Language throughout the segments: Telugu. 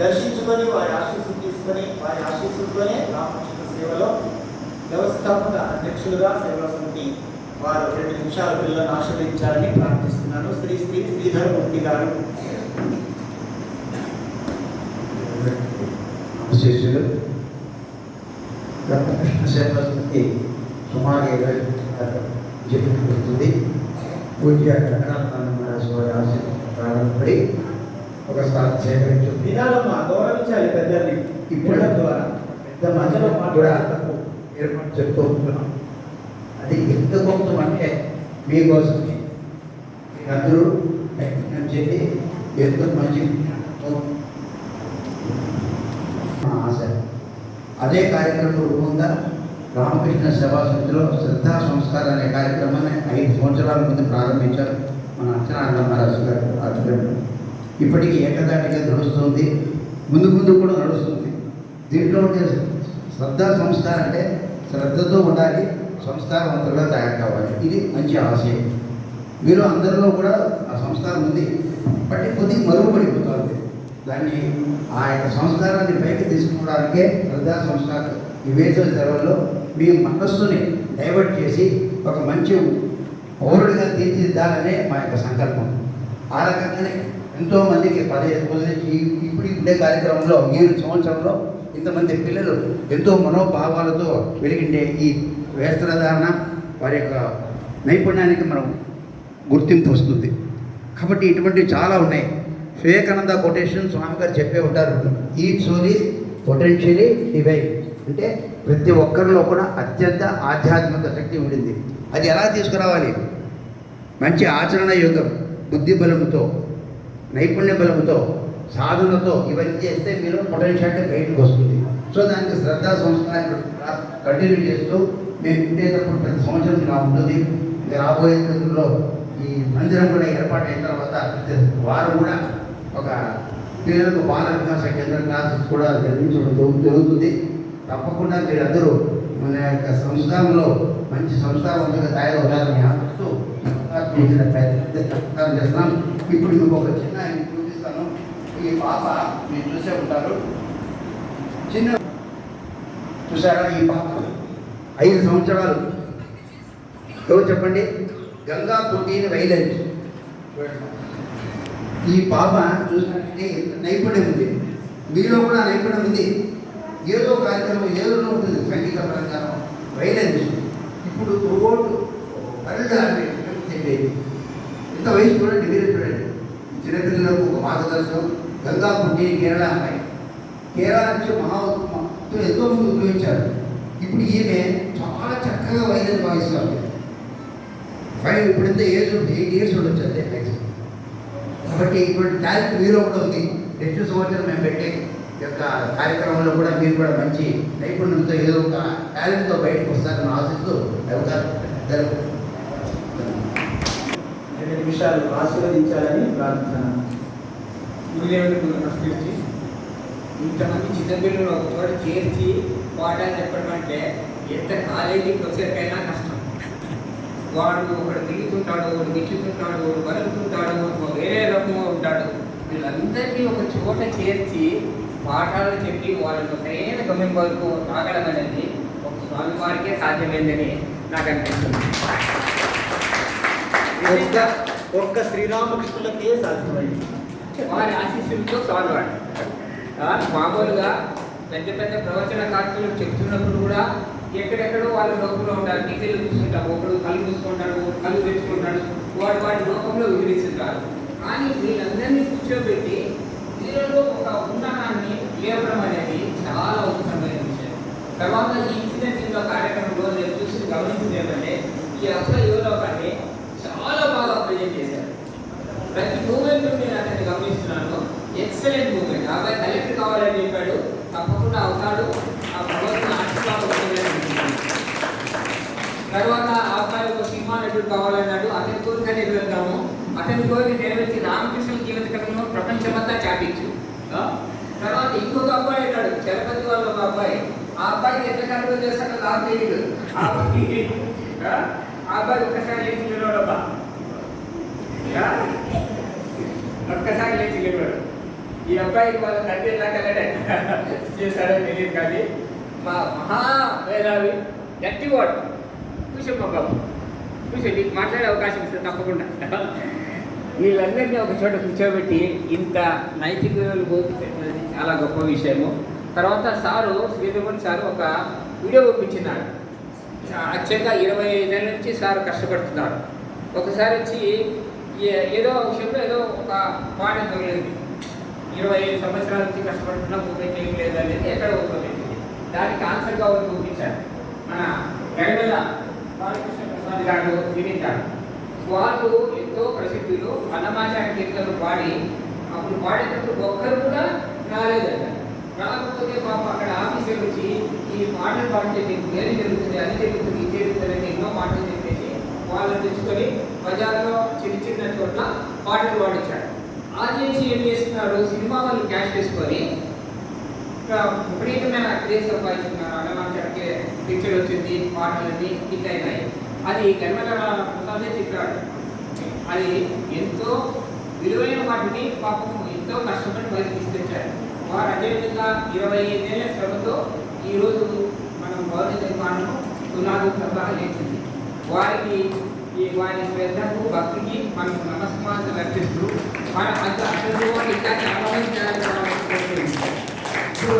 దర్శించుకొని వారి ఆశీస్సులు తీసుకొని వారి ఆశీస్సులతోనే రామకృష్ణ సేవలో వ్యవస్థాపక అధ్యక్షులుగా సేవా సమితి వారు రెండు నిమిషాల పిల్లలను ఆశీర్వదించాలని ప్రార్థిస్తున్నాను. శ్రీ శ్రీ శ్రీధరమూర్తి గారు. శిష్యులు రామకృష్ణ సేవా సమితి సుమారు ఇరవై జరుగుతుంది పూజ్య కనకానందరాజు వారి ఆశీస్సులు ప్రారంభపడి ఒకసారి సేకరించుంది వినాలమ్మా గౌరవించాలి పెద్దల్ని ఇప్పుడు ద్వారా. పెద్ద మధ్యలో కూడా ఏర్పాటు చెప్తూ ఉంటున్నాం. అది ఎంత గొప్ప అంటే మీకోసమే. మీరందరూ ప్రయత్నం చేసి ఎంతో మంచి ఆశ అదే కార్యక్రమం రూపంగా రామకృష్ణ సేవా సమితిలో శ్రద్ధా సంస్కారం అనే కార్యక్రమాన్ని ఐదు సంవత్సరాల ముందు ప్రారంభించారు మన అర్చనా మహారాజు గారు. ఆధ్వర్యంలో ఇప్పటికీ ఏకదాటిగా నడుస్తుంది. ముందు ముందు కూడా నడుస్తుంది. దీంట్లో ఉండే శ్రద్ధ సంస్థ అంటే శ్రద్ధతో ఉండాలి సంస్కారవంతులుగా తయారు కావాలి. ఇది మంచి ఆశయం. మీరు అందరిలో కూడా ఆ సంస్కారం ఉంది. బట్టి కొద్దిగా మరుగుపడిపోతుంది దాన్ని ఆ యొక్క సంస్కారాన్ని పైకి తీసుకోవడానికే శ్రద్ధా సంస్కారం వివేచన సెలవుల్లో మీ మనస్సుని డైవర్ట్ చేసి ఒక మంచి పౌరుడిగా తీర్చిదిద్దాలనే మా యొక్క సంకల్పం. ఆ రకంగానే ఎంతోమందికి పదిహేను రోజుల ఇప్పుడు ఇండే కార్యక్రమంలో ఏడు సంవత్సరంలో ఇంతమంది పిల్లలు ఎంతో మనోభావాలతో వెలిగిండే ఈ వేస్త్రధారణ వారి యొక్క నైపుణ్యానికి మనం గుర్తింపు వస్తుంది. కాబట్టి ఇటువంటివి చాలా ఉన్నాయి. వివేకానంద కొటేషన్ స్వామి గారు చెప్పే ఉంటారు. ఈ సోల్ ఈజ్ పొటెన్షియలీ డివైన్. అంటే ప్రతి ఒక్కరిలో కూడా అత్యంత ఆధ్యాత్మిక శక్తి ఉండింది. అది ఎలా తీసుకురావాలి? మంచి ఆచరణ యోగం బుద్ధి బలంతో నైపుణ్య బలముతో సాధనతో ఇవన్నీ చేస్తే మీరు పొటెన్షియాలిటీ బయటకు వస్తుంది. సో దానికి శ్రద్ధా సంస్కారం కంటిన్యూ చేస్తూ మేము ఉండేటప్పుడు ప్రతి సంవత్సరం ఇలా ఉంటుంది. రాబోయే రోజుల్లో ఈ మందిరం కూడా ఏర్పాటు అయిన తర్వాత ప్రతి కూడా ఒక పిల్లలకు బాల వికాస కేంద్ర క్లాసెస్ కూడా నిర్మించడం జరుగుతుంది. తప్పకుండా మీరందరూ మన యొక్క సంస్థలో మంచి సంస్కారవంతంగా తయారవుతారని చేసిన ప్రయత్నం చేస్తున్నాం ఇప్పుడు మీకు ఒక చిన్న చూపిస్తాను. ఈ పాప మీరు చూసే ఉంటారు. చిన్న చూసారా ఈ పాప? ఐదు సంవత్సరాలు. ఎవరు చెప్పండి? గంగా పుట్టిన వైలెంట్ ఈ పాప చూసినట్టే నైపుణ్యం ఉంది. మీలో కూడా నైపుణ్యం ఉంది. ఏదో కార్యక్రమం ఏదో ఉంటుంది సంగీత పరంగానో వైలెన్స్. ఇప్పుడు రోడ్డు వరల్డ్ ఇంత వయసు చూడండి మీరే చూడండి. చిన్నపిల్లలకు ఒక మార్గదర్శనం. గంగా పుట్టి కేరళ అమ్మాయి. కేరళ నుంచి మహా ఎంతో మంది ఉపయోగించారు. ఇప్పుడు ఈమె చాలా చక్కగా వైద్యం భావిస్తారు ఫైవ్ ఇప్పుడు ఎంత ఏజ్ ఎయిట్ ఇయర్స్ ఉండొచ్చు అంతే maximum. కాబట్టి ఇటువంటి టాలెంట్ మీలో కూడా ఉంది. నెక్స్ట్ సంవత్సరం మేము పెట్టే యొక్క కార్యక్రమంలో కూడా మీరు కూడా మంచి నైపుణ్యంతో ఏదో ఒక టాలెంట్తో బయటకు వస్తారని ఆశిస్తూ అవకాశం జరుగు నిమిషాలు ఆశీర్వదించాలని నమస్కరించి ఇంతమంది చిన్నపిల్లలు ఒక చోట చేర్చి పాఠాలు చెప్పడం అంటే ఎంత కాలేజీ ప్రొఫెసర్కైనా కష్టం. వాడు ఒకడు తిరుగుతుంటాడు ఒకడు గిచ్చుతుంటాడు ఒకడు బలుకుతుంటాడు ఒకడు వేరే రకంగా ఉంటాడు. వీళ్ళందరినీ ఒక చోట చేర్చి పాఠాలు చెప్పి వాళ్ళను సరైన గమ్యం వరకు తాగడం అనేది ఒక స్వామి వారికే సాధ్యమైందని నాకు అనిపిస్తుంది ఒక్క శ్రీరామకృష్ణులకే సాధ్యమైంది? వారి ఆశీస్సులతో సాధువాడు మామూలుగా పెద్ద పెద్ద ప్రవచన కార్యక్రమం చెప్తున్నప్పుడు కూడా ఎక్కడెక్కడో వాళ్ళ లోకంలో ఉంటారు. టీచర్లు చూస్తుంటారు. ఒకడు కళ్ళు చూసుకుంటాడు ఒకడు కళ్ళు తెచ్చుకుంటాడు వాడు వాడి లోకంలో వివరిస్తుంటారు. కానీ వీళ్ళందరినీ కూర్చోబెట్టి వీళ్ళలో ఒక ఉన్నతాన్ని లేపడం అనేది చాలా అవసరమైన విషయం తర్వాత ఈ చిన్న చిన్న కార్యక్రమంలో నేను చూసి గమనించింది ఏంటంటే ఈ అబ్బాయి ఎవరో కానీ చాలా బాగా ప్రజెంట్ చేశారు ప్రతి మూమెంట్ నేను అతన్ని గమనిస్తున్నాను ఎక్సలెంట్ మూమెంట్ ఆ అబ్బాయి కలెక్టర్ కావాలని చెప్పాడు తప్పకుండా అవుతాడు ఆ భగవంతుని ఆశీర్వాదం ఉంటుందని అనిపించింది. తర్వాత ఆ అబ్బాయి ఒక సినిమా నటుడు కావాలన్నాడు. అతని కోరిక నెరవేర్తాము. అతని కోరిక నెరవేర్చి రామకృష్ణ జీవిత కథను ప్రపంచమంతా చాటించు. తర్వాత ఇంకొక అబ్బాయి అన్నాడు చలపతి వాళ్ళ ఒక అబ్బాయి. ఆ అబ్బాయికి ఎట్లా కంట్రోల్ చేస్తాడో నాకు తెలియదు ఆ అబ్బాయి ఆ? అబ్బాయి ఒక్కసారి లేచి నిలబడబ్బా. ఒక్కసారి లేచి నిలబడు. ఈ అబ్బాయికి వాళ్ళ తండ్రి లాగా చేశాడో తెలియదు కానీ మా మహా మేధావి గట్టివాడు. కూర్చోమ్మ బాబు కూర్చో నీకు మాట్లాడే అవకాశం ఇస్తే తప్పకుండా. వీళ్ళందరినీ ఒక చోట కూర్చోబెట్టి ఇంత నైతిక బోధించినది చాలా గొప్ప విషయము. తర్వాత సారు శ్రీధర్మన్ సారు ఒక వీడియో పంపించినాడు అచ్చంగా ఇరవై ఐదేళ్ళ నుంచి సార్ కష్టపడుతున్నాడు ఒకసారి వచ్చి ఏ- ఏదో విషయంలో ఏదో ఒక పాట తగిలింది ఇరవై ఐదు సంవత్సరాల నుంచి కష్టపడుతున్నా పూర్తి ఏం లేదా అనేది ఎక్కడ ఉపయోగించింది దానికి ఆన్సర్గా ఒకటి చూపించారు మన గడివెల బాలకృష్ణ ప్రసాద్ గారు వినింటారు వాళ్ళు ఎంతో ప్రసిద్ధులు అన్నమాచార్య కీర్తనలు పాడి అప్పుడు పాడేటప్పుడు ఒక్కరు కూడా రాలేదంట. రాకపోతే పాప అక్కడ ఆఫీసర్ వచ్చి ఈ మాటలు పాడితే మీకు ఏది జరుగుతుంది అది జరుగుతుంది ఇది జరుగుతుంది అని ఎన్నో మాటలు చెప్పేసి వాళ్ళని తెచ్చుకొని బజార్లో చిన్న చిన్న చోట్ల పాటలు పాడించాడు ఆ చేసి ఏం చేస్తున్నారు? సినిమా వాళ్ళు క్యాష్ చేసుకొని విపరీతమైన క్రేజ్ సంపాదించుకున్నారు అన్నమాచార్య పిక్చర్ వచ్చింది పాటలన్నీ హిట్ అయినాయి. అది గన్మల ప్రసాదే చెప్పాడు. అది ఎంతో విలువైన వాటిని పాపం ఎంతో కష్టపడి బయట తీసుకొచ్చారు. వారు అదేవిధంగా ఇరవై ఐదేళ్ళ శ్రమతో ఈరోజు మనం భవన నిర్మాణం పునాదు ప్రవాహం చేసింది వారికి వారి శ్రద్ధకు భక్తికి మనం నమస్కారం అర్పిస్తూ మన అంత అసలు ఇంకా చాలా మంది చేయాలి ఇప్పుడు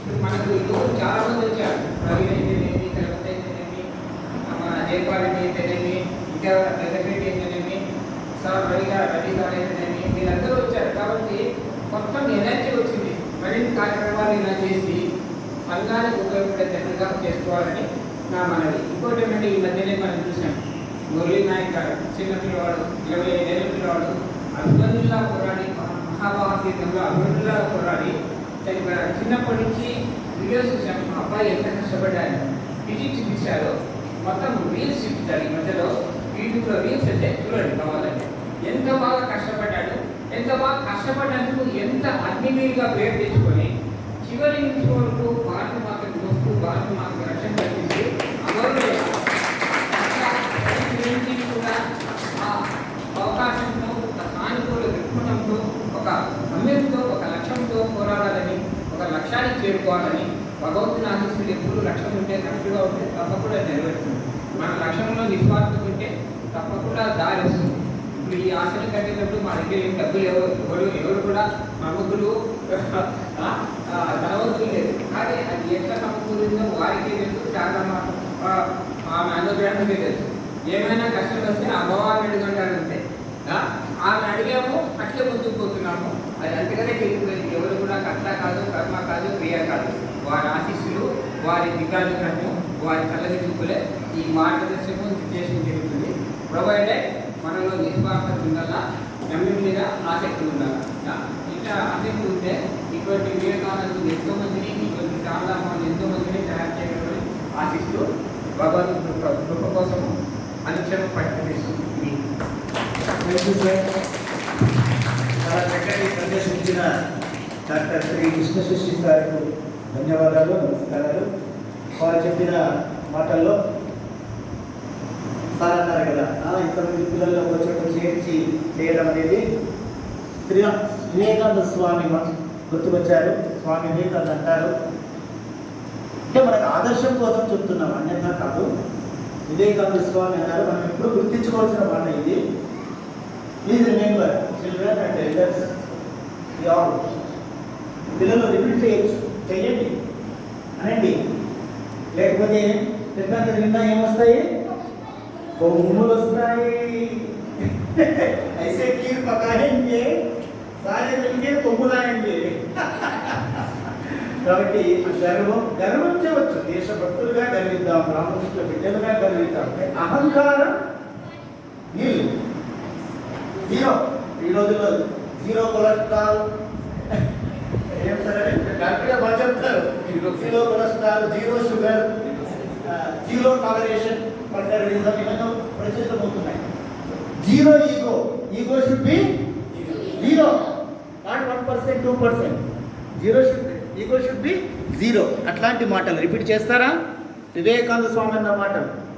ఇప్పుడు మనకు ఈరోజు చాలా మంది వచ్చారు ప్రవీణ్ అయితేనేమి తిరుపతి అయితేనేమి మన జయపాల్ రెడ్డి అయితేనేమి ఇంకా పెద్దపేట అయితేనేమి సార్ రవి గారు వీళ్ళందరూ వచ్చారు కాబట్టి మొత్తం ఎనర్జీ వచ్చింది. మరిన్ని కార్యక్రమాలు ఇలా చేసి సంఘానికి ఉపయోగపడేటట్టుగా చేసుకోవాలని నా మనవి. ఇంకోటి ఏమంటే ఈ మధ్యనే మనం చూసాం మురళీ నాయక్ గారు చిన్న పిల్లవాడు ఇరవై ఐదేళ్ళ పిల్లవాడు అభివృద్ధిలా పోరాడి మహాభారతీతంలో అభివృద్ధిలా పోరాడి చనిపోయారు. చిన్నప్పటి నుంచి వీడియోస్ చూసాం మా అబ్బాయి ఎంత కష్టపడ్డాను ఫిజిక్స్ చూపించారు మొత్తం రీల్స్ చూపించారు ఈ మధ్యలో. యూట్యూబ్లో రీల్స్ అయితే చూడండి కావాలంటే. ఎంత బాగా కష్టపడ్డాడు ఎంత బాగా కష్టపడినందుకు ఎంత అగ్నిమీరుగా పేరు తెచ్చుకొని చివరి నుంచి వరకు భారత మాతకు వస్తూ భారత మాతకు రక్షణ కల్పించి అమరులయ్యారు. కూడా ఆ అవకాశంతో ఒక సానుకూల దృక్పథంతో ఒక గమ్యంతో ఒక లక్ష్యంతో పోరాడాలని ఒక లక్ష్యానికి చేరుకోవాలని భగవంతుని ఆశిస్తుంది ఎప్పుడు లక్ష్యం ఉంటే కరెక్ట్గా ఉంటే తప్పకుండా నెరవేరుతుంది మన లక్ష్యంలో నిస్వార్థం ఉంటే తప్పకుండా దారి వస్తుంది ఈ ఆశలు కట్టేటప్పుడు మా దగ్గర ఏం డబ్బులు ఎవరు ఎవరు ఎవరు కూడా ప్రముఖులు ధనవంతులు లేదు. కానీ అది ఎట్లా సమకూరిందో వారికి తెలుసు. చాలా మా మేనేజ్మెంట్కే తెలుసు. ఏమైనా కష్టం వస్తే అమ్మవారిని అడుగుంటారు అంతే ఆమె అడిగాము అట్లే ముందుకు పోతున్నాము. అది అంతగానే తెలిసిపోయింది ఎవరు కూడా కర్త కాదు కర్మ కాదు క్రియ కాదు. వారి ఆశీస్సులు వారి దిగ్గానుగ్రహము వారి చల్లని చూపులే. ఈ మార్గదర్శకము నిర్దేశం జరుగుతుంది. ప్రొవైడెడ్ మనలో నిస్వార్థం ఉండాలా గమ్యం మీద ఆసక్తి ఉండాలా ఆ, ఇట్లా ఆసక్తి ఉంటే ఇటువంటి వివేకానందులు ఎంతో మందిని ఇటువంటి చాలా ఎంతో మందిని తయారు చేయగలమని ఆశిస్తూ భగవంతు కృప కృప కోసము అనుక్షణం ప్రకటిస్తుంది చాలా చక్కటి సందేశం ఇచ్చిన డాక్టర్ శ్రీ కృష్ణ శిష్టి గారికి ధన్యవాదాలు నమస్కారాలు. వారు చెప్పిన మాటల్లో సార్ అన్నారు కదా ఇంతమంది పిల్లల్లో ఒక చోట చేర్చి చేయడం అనేది శ్రీ వివేకానంద స్వామి గుర్తుకొచ్చారు. స్వామి వివేకానంద అంటారు. అంటే మనకు ఆదర్శం కోసం చెప్తున్నాం అన్యథా కాదు. వివేకానంద స్వామి అన్నారు మనం ఎప్పుడు గుర్తించుకోవాల్సిన మాట ఇది. Please remember children and elders all పిల్లలు రిపీట్ చేయొచ్చు. చెయ్యండి. అనండి. లేకపోతే పెద్ద నిండా ఏమొస్తాయి? కొమ్ములు వస్తాయి ఐసే కీర్ పకాయింగే సారే మిల్కే కొమ్ములాయండి కాబట్టి గర్వం గర్వించవచ్చు దేశభక్తులుగా గర్విద్దాం రామకృష్ణ బిడ్డలుగా గర్విద్దాం. అహంకారం నీళ్ళు. జీరో ఈ రోజుల్లో జీరో కొలెస్ట్రాల్ ఏం సరే? డాక్టర్గా బాగా చెప్తారు. Zero cholesterol zero sugar zero toleration for terrorism ఇవన్నీ ప్రచురితమవుతున్నాయి. Zero ego ego should be zero not one percent two percent zero should ego should be zero అట్లాంటి మాటలు. రిపీట్ చేస్తారా? వివేకానంద స్వామి అన్న మాటలు.